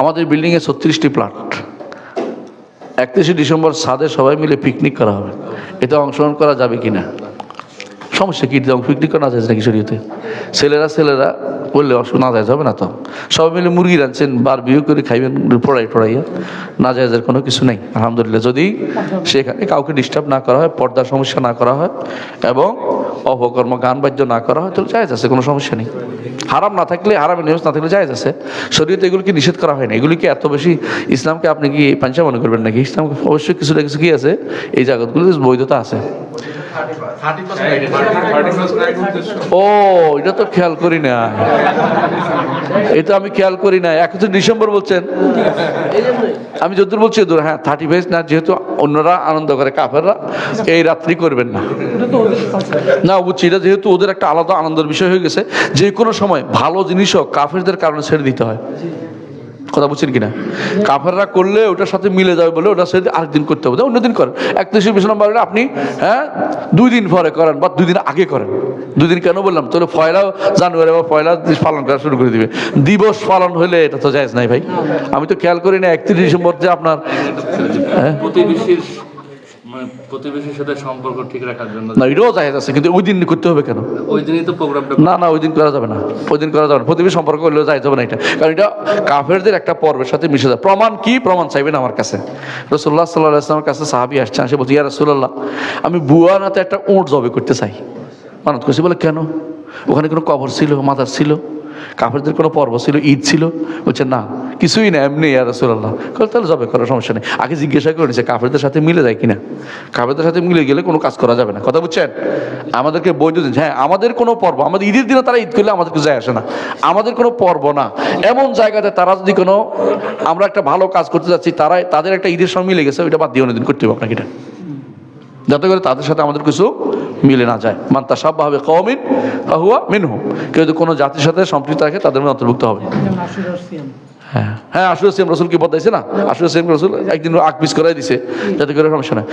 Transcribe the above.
আমাদের বিল্ডিংয়ে ছত্রিশটি প্লাট একত্রিশে ডিসেম্বর সাদে সবাই মিলে পিকনিক করা হবে। এতে অংশগ্রহণ করা যাবে কি না সমস্যা কি? পিকনিক করা না যায় নাকি শরীয়তে? ছেলেরা ছেলেরা বললে অসুখ না যায়, হবে না তো? সবাই মিলে মুরগি রাঁধছেন, বার বিয়ে করে খাইবেন পড়াই পড়াইয়া। না যায় কোনো কিছু নেই, আলহামদুলিল্লাহ। যদি সেখানে কাউকে ডিস্টার্ব না করা হয় পর্দার সমস্যা না করা হয়, এবং অপকর্ম, গান বাদ্য না করা হয়, তাহলে যায় আছে, কোনো সমস্যা নেই। হারাম না থাকলে হারামের নিউজ না থাকলে যায় আছে। শরীয়তে এগুলোকে নিষেধ করা হয় না? এগুলিকে এত বেশি ইসলামকে আপনি কি পাঞ্চা মনে করবেন নাকি? ইসলাম অবশ্যই কিছু না কিছু কি আছে? এই জায়গাগুলোতে বৈধতা আছে। ও, এটা তো খেয়াল করি না। এটা আমি খেয়াল করি না। একত্রিশ ডিসেম্বর বলছেন। আমি যদুর বলছি হ্যাঁ থার্টি ফাইভ না, যেহেতু অন্যরা আনন্দ করে, কাফেররা এই রাত্রি করবেন না। না, বুঝছি, এটা যেহেতু ওদের একটা আলাদা আনন্দের বিষয় হয়ে গেছে, যে কোনো সময় ভালো জিনিসও কাফেরদের কারণে ছেড়ে দিতে হয়। কথা বুঝছেন কিনা? কাফেররা করলে ওটার সাথে মিলে যাবে বলে ওটা সাথে আরেকদিন করতে হবে। অন্য দিন করেন। একত্রিশে বিশ নম্বর আপনি হ্যাঁ? দুই দিন পরে করেন বা দুই দিন আগে করেন। দুই দিন কেন বললাম? তাহলে পয়লা জানুয়ারি বা পয়লা পালন করা শুরু করে দিবে। দিবস পালন হলে এটা তো জায়জ নাই ভাই। আমি তো খেয়াল করি না, একত্রিশ ডিসেম্বর যে আপনার হ্যাঁ? মানে প্রতিবেশীর সাথে সম্পর্ক ঠিক রাখার জন্য। না এটাও জায়জ আছে কিন্তু ওই দিন করতে হবে কেন? ওই দিনই তো প্রোগ্রামটা না না ওই দিন করা যাবে না। ওই দিন করা যাবে না। প্রতিবেশী সম্পর্ক যাই যাবে না এটা। কারণ এটা কাফেরদের একটা পর্বের সাথে মিশে যায়। প্রমাণ কি? প্রমাণ চাইবেন আমার কাছে। রসুল্লাহ সাল্লাহ আসলামের কাছে সাহাবি আসছেন সে বলছে ইয়া রসুল্লাহ আমি বুয়ার হাতে একটা উঁট জবে করতে চাই। মানত করছি বলে কেন? ওখানে কোনো কবর ছিল মাদার ছিল? কাফেরদের কোনো পর্ব ছিল? ঈদ ছিল? বলছে না কিছুই না, এমনি ইয়া রসুল্লাহ তাহলে জবে করার সমস্যা নেই। আগে জিজ্ঞাসা করে নিছে, কাফেরদের সাথে মিলে যায় কিনা? কাফেরদের সাথে মিলে গেলে কোনো কাজ করা যাবে না। কথা বুঝছেন? আমাদেরকে বৈধ দিন। হ্যাঁ আমাদের কোনো পর্ব, আমাদের ঈদের দিনে তারা ঈদ করলে আমাদেরকে যায় আসে না। আমাদের কোনো পর্ব না। এমন জায়গাতে তারা যদি কোনো, আমরা একটা ভালো কাজ করতে যাচ্ছি তারা তাদের একটা ঈদের সঙ্গে মিলে গেছে, ওইটা বাদ দিয়ে অন্যদিন করতে হবে আপনাকে এটা। যাতে করে তাদের সাথে আমাদের কিছু মিলে না যায়। মান তা সব ভাবে কমিন হুয়া মিনহু কেউ যদি কোনো জাতির সাথে সম্পৃক্ত থাকে, তাদের মধ্যে অন্তর্ভুক্ত হবে। হ্যাঁ। হ্যাঁ আশুর সিম রসুল কি বদাইছে না? আশুর সিম রসুল একদিন আগ পিস করাই দিছে। যাতে করে সমস্যা নাই।